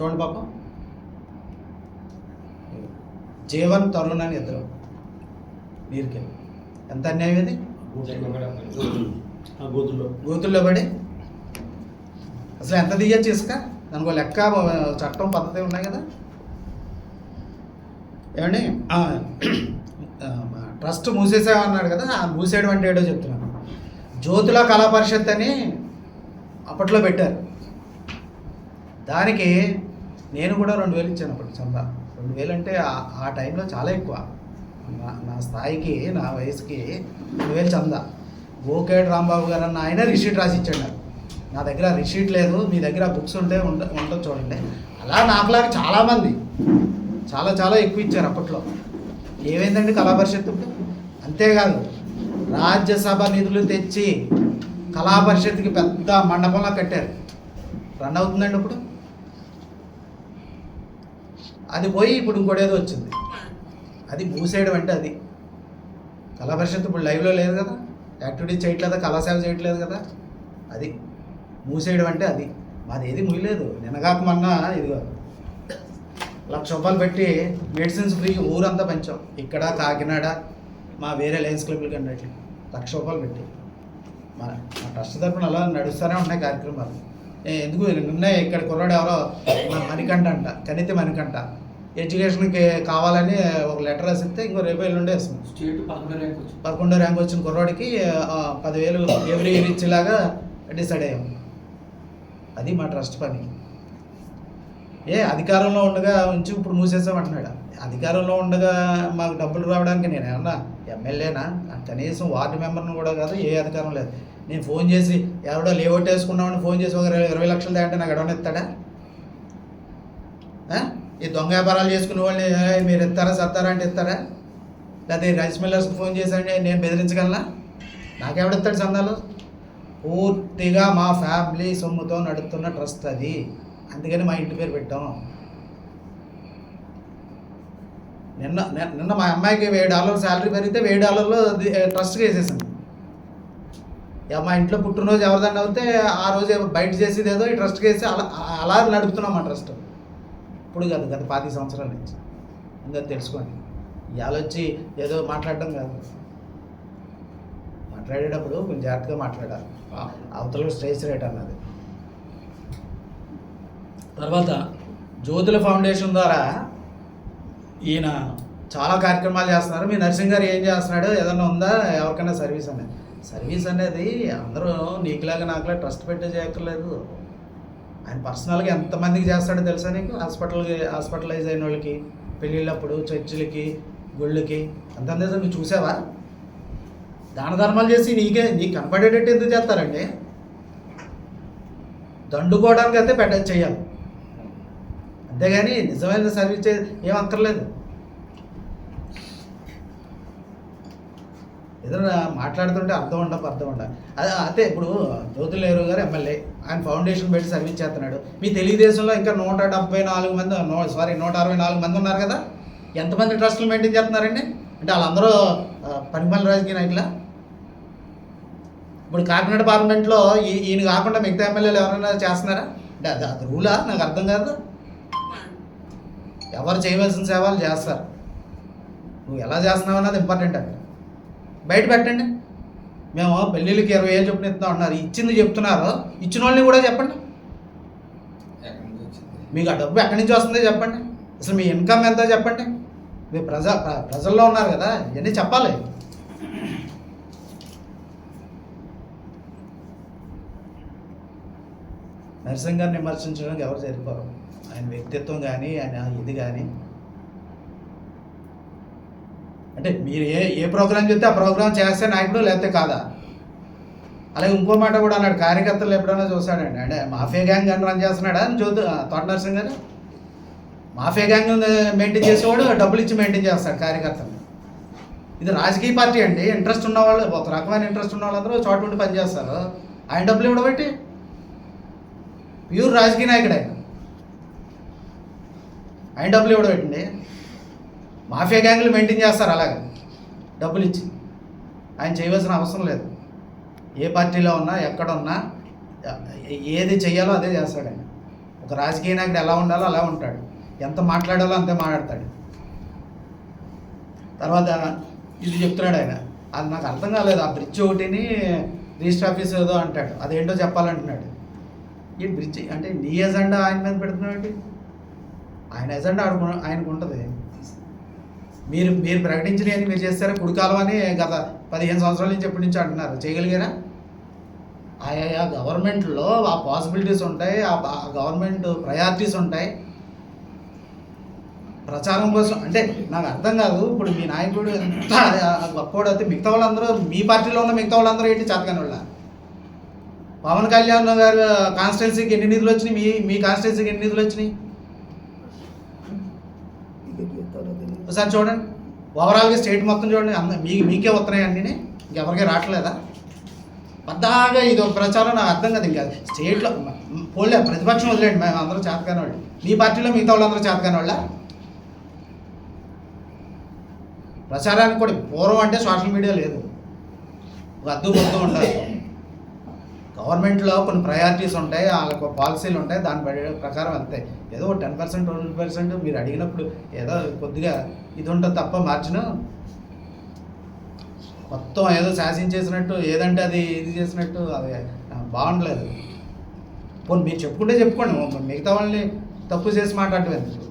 చూడండి పాపం. జీవన్ తరుణ్ అని ఇద్దరు. నీరుకి ఎంత అన్యాయం ఇది? గోతుల్లో. గోతుల్లో పడి. అసలు ఎంత తీయచ్చు ఇసుక? దానికి లెక్క చట్టం పద్ధతి ఉన్నాయి కదా. ఏమండి? ట్రస్ట్ మూసేసామన్నాడు కదా ఆ మూసేయడం అంటే ఏడో చెప్తున్నాను జ్యోతుల కళా పరిషత్ అని అప్పట్లో పెట్టారు. దానికి నేను కూడా రెండు వేలు ఇచ్చాను అప్పుడు చందా రెండు వేలు అంటే ఆ- టైంలో చాలా ఎక్కువ. నా నా స్థాయికి నా వయసుకి రెండు వేలు చందా. గోకేడ్ రాంబాబు గారు అన్న ఆయన రిసీట్ రాసి ఇచ్చాడు నాకు. నా దగ్గర రిసీట్ లేదు మీ దగ్గర బుక్స్ ఉంటే ఉంట ఉంటుంది చూడండి. అలా నాకులాగా చాలామంది చాలా చాలా ఎక్కువ ఇచ్చారు అప్పట్లో. ఏమైందండి కళా పరిషత్ ఇప్పుడు అంతేకాదు రాజ్యసభ నిధులు తెచ్చి కళా పరిషత్కి పెద్ద మండపంలా కట్టారు. రన్ అవుతుందండి ఇప్పుడు అది పోయి ఇప్పుడు ఇంకోటి ఏదో వచ్చింది. అది మూసేయడం అంటే అది. కళా పరిషత్ ఇప్పుడు లైవ్లో లేదు కదా. యాక్టివిటీస్ చేయట్లేదు? కళాసేవ చేయట్లేదు కదా. అది. మూసేయడం అంటే అది. మాది ఏది ముయ్యలేదు. నిన్నగాక మొన్న ఇదిగో. లక్ష రూపాయలు పెట్టి మెడిసిన్స్ ఫ్రీ ఊరంతా పెంచాం. ఇక్కడ కాకినాడ మా వేరే లయన్స్ క్లబ్లకి అన్నట్లు. లక్ష రూపాయలు పెట్టి. మా మా ట్రస్ట్ తరపున అలా నడుస్తూనే ఉన్నాయి కార్యక్రమాలు. ఎందుకు నిన్న ఇక్కడ కుర్రాడు ఎవరో మణికంఠ అంట కనితి మణికంఠ. ఎడ్యుకేషన్కి కావాలని ఒక లెటర్ రాసిస్తే ఇంకో రేపు ఎల్లుండే వేస్తుంది. స్టేట్ పదకొండు ర్యాంక్ వచ్చింది. పదకొండో ర్యాంక్ వచ్చిన కుర్రాడికి పదివేలు ఎవ్రీ ఇయర్ ఇచ్చేలాగా డిసైడ్ అయ్యాం. అది మా ట్రస్ట్ పని. ఏ అధికారంలో ఉండగా ఉంచి ఇప్పుడు మూసేసామంటున్నాడు. అధికారంలో ఉండగా మాకు డబ్బులు రావడానికి నేను ఏమన్నా ఎమ్మెల్యేనా కనీసం వార్డు మెంబర్ని కూడా కాదు ఏ అధికారం లేదు. నేను ఫోన్ చేసి ఎవడో లేఅవుట్ వేసుకున్నామని ఫోన్ చేసి ఒక ఇరవై- లక్షలు దా నాకు ఎడవని ఇస్తాడా ఈ దొంగ వ్యాపారాలు చేసుకునే వాళ్ళని మీరు ఇస్తారా సత్తారా అంటే ఇస్తారా లేకపోతే రైస్ మిల్లర్స్కి ఫోన్ చేసండి నేను బెదిరించగలనా? నాకెవడిస్తాడు చందాలు? పూర్తిగా మా ఫ్యామిలీ సొమ్ముతో నడుపుతున్న ట్రస్ట్ అది. అందుకని మా ఇంటి పేరు పెట్టాం. నిన్న నిన్న- నిన్న మా అమ్మాయికి వెయ్యి డాలర్ శాలరీ పెరిగితే వెయ్యి డాలర్లు ది- ట్రస్ట్కి మా ఇంట్లో పుట్టినరోజు ఎవరిదన్నా అవుతే ఆ రోజు ఏమో బయట చేసేది ఏదో ఈ ట్రస్ట్కి వేసి అలా అలా నడుపుతున్నాం ఆ ట్రస్ట్ ఇప్పుడు కాదు గత పాతి సంవత్సరాల నుంచి. ఇంకా తెలుసుకోండి. ఇవాళ వచ్చి ఏదో మాట్లాడడం కాదు. మాట్లాడేటప్పుడు కొంచెం జాగ్రత్తగా మాట్లాడాలి. అవతల స్ట్రేస్ రేట్ అన్నది. తర్వాత జ్యోతుల ఫౌండేషన్ ద్వారా ఈయన చాలా కార్యక్రమాలు చేస్తున్నారు. మీ నర్సింగ్ గారు ఏం చేస్తున్నాడు? ఏదన్నా ఉందా? ఎవరికైనా సర్వీస్ అనేది సర్వీస్ అనేది అందరూ నీకులాగా నాకులా ట్రస్ట్ పెట్టి చేయక్కర్లేదు. ఆయన పర్సనల్గా ఎంతమందికి చేస్తాడో తెలుసా నీకు? హాస్పిటల్కి హాస్పిటలైజ్ అయిన వాళ్ళకి పెళ్ళిళ్ళప్పుడు చర్చిలకి గుళ్ళకి అంత నువ్వు చూసావా? దాన ధర్మాలు చేసి నీకే నీకు కనపడేటట్టు ఎందుకు చేస్తారండి? దండుకోవడానికి అయితే పెట్ట చెయ్యాలి అంతేగాని నిజమైన సర్వీస్ చే ఏం అక్కర్లేదు. ఏదైనా మాట్లాడుతుంటే అర్థం ఉండదు అర్థం ఉండాలి అదే అయితే ఇప్పుడు జ్యోతుల నెహ్రూ గారు ఎమ్మెల్యే. ఆయన ఫౌండేషన్ పెట్టి సర్వీస్ చేస్తున్నాడు. మీ తెలుగుదేశంలో ఇంకా నూట డెబ్బై నాలుగు మంది నూ సారీ నూట అరవై నాలుగు మంది ఉన్నారు కదా? ఎంతమంది ట్రస్టులు మెయింటైన్ చేస్తున్నారండి? అంటే వాళ్ళందరూ పనిమల రాజకీయ నాయకులా? ఇప్పుడు కాకినాడ పార్లమెంట్లో ఈ- ఈయన కాకుండా మిగతా ఎమ్మెల్యేలు ఎవరైనా చేస్తున్నారా? అంటే అది అది రూలా? నాకు అర్థం కాదు. ఎవరు చేయవలసిన సేవలు చేస్తారు. నువ్వు ఎలా చేస్తున్నావు అన్నది ఇంపార్టెంట్ అక్కడ బయట పెట్టండి. మేము పెళ్ళిళ్ళకి ఇరవై వేలు చొప్పున ఇస్తున్నాం అన్నారు. ఇచ్చింది చెప్తున్నారు. ఇచ్చిన వాళ్ళని కూడా చెప్పండి. మీకు ఆ డబ్బు ఎక్కడి నుంచి వస్తుందో చెప్పండి. అసలు మీ ఇన్కమ్ ఎంతో చెప్పండి. మీ ప్రజ ప్ర- ప్రజల్లో ఉన్నారు కదా ఇవన్నీ చెప్పాలి. నరసింహ గారిని విమర్శించడానికి ఎవరు సరిపోరు ఆయన వ్యక్తిత్వం కానీ ఆయన ఇది కానీ అంటే మీరు ఏ ఏ ప్రోగ్రాం చెప్తే ఆ ప్రోగ్రాం చేస్తే నాయకుడు లేకపోతే కాదా? అలాగే ఇంకో మాట కూడా అన్నాడు కార్యకర్తలు ఎప్పుడైనా చూశాడండి అంటే మాఫియా గ్యాంగ్ అని రన్ చేస్తున్నాడా? అని చూద్దు తోట నరసింహ గారు? మాఫియా గ్యాంగ్ మెయింటైన్ చేసేవాడు డబ్బులు ఇచ్చి మెయింటైన్ చేస్తాడు కార్యకర్తలు. ఇది రాజకీయ పార్టీ అండి ఇంట్రెస్ట్ ఉన్న వాళ్ళు ఒక రకమైన ఇంట్రెస్ట్ ఉన్న వాళ్ళందరూ చోటు ఉండి పనిచేస్తారు ఆయన డబ్బులు ఇవ్వబట్టి ప్యూర్ రాజకీయ నాయకుడు. ఆయన ఆయన డబ్బులు ఇవ్వడబెట్టండి. మాఫియా గ్యాంగ్లు మెయింటైన్ చేస్తారు అలాగే. డబ్బులు ఇచ్చి. ఆయన చేయవలసిన అవసరం లేదు. ఏ పార్టీలో ఉన్నా ఎక్కడ ఉన్నా ఏది చెయ్యాలో అదే చేస్తాడు ఆయన. ఒక రాజకీయ నాయకుడు ఎలా ఉండాలో అలా ఉంటాడు. ఎంత మాట్లాడాలో అంతే మాట్లాడతాడు. తర్వాత ఇది చెప్తున్నాడు ఆయన. అది నాకు అర్థం కాలేదు. ఆ బ్రిడ్జ్ ఒకటిని రిజిస్టర్ ఆఫీస్ ఏదో అంటాడు. అదేంటో చెప్పాలంటున్నాడు. ఈ బ్రిడ్జ్ అంటే నీ ఎజెండా ఆయన మీద పెడుతున్నాడు ఆయన ఎజెండా ఆడుకు ఆయనకు ఉంటుంది. మీరు మీరు ప్రకటించలేని మీరు చేస్తారా కుడికాలం అని గత పదిహేను సంవత్సరాల నుంచి ఎప్పటి నుంచి అంటున్నారు. చేయగలిగారా? ఆయా గవర్నమెంట్లో ఆ పాసిబిలిటీస్ ఉంటాయి ఆ గవర్నమెంట్ ప్రయారిటీస్ ఉంటాయి. ప్రచారం కోసం అంటే నాకు అర్థం కాదు ఇప్పుడు మీ నాయకుడు ఎంత గొప్పవాడు అయితే మిగతా వాళ్ళందరూ మీ పార్టీలో ఉన్న మిగతా వాళ్ళందరూ ఏంటి చేతకాని వాళ్ళ? పవన్ కళ్యాణ్ గారు కాన్స్టిట్యున్సీకి ఎన్ని నిధులు వచ్చినాయి? మీ మీ కాన్స్టిట్యున్సీకి ఎన్ని నిధులు వచ్చినాయి? ఒకసారి చూడండి. ఓవరాల్గా స్టేట్ మొత్తం చూడండి. అంద మీ మీకే వస్తున్నాయి అన్నీ ఇంకెవరికి రావట్లేదా? పద్దాగా ఇది ఒక ప్రచారం నాకు అర్థం కాదు ఇంకా. స్టేట్లో పోలే ప్రతిపక్షం వదిలేండి మేము అందరూ చేతకాని వాళ్ళు. మీ పార్టీలో మిగతా వాళ్ళందరూ చేతకాని వాళ్ళ? ప్రచారానికి కూడా పూర్వం అంటే సోషల్ మీడియా లేదు. ఒక అద్దు పొద్దు ఉండాలి గవర్నమెంట్లో కొన్ని ప్రయారిటీస్ ఉంటాయి వాళ్ళకు పాలసీలు ఉంటాయి దాని ప్రకారం వెళ్తాయి. ఏదో టెన్ పర్సెంట్ ట్వంటీ పర్సెంట్ మీరు అడిగినప్పుడు ఏదో కొద్దిగా ఇది ఉంటుంది తప్ప మార్చిన మొత్తం ఏదో శాసించేసినట్టు ఏదంటే అది ఇది చేసినట్టు అది బాగుండలేదు. పోనీ మీరు చెప్పుకుంటే చెప్పుకోండి మిగతా వాళ్ళని తప్పు చేసి మాట్లాడటం ఎందుకు?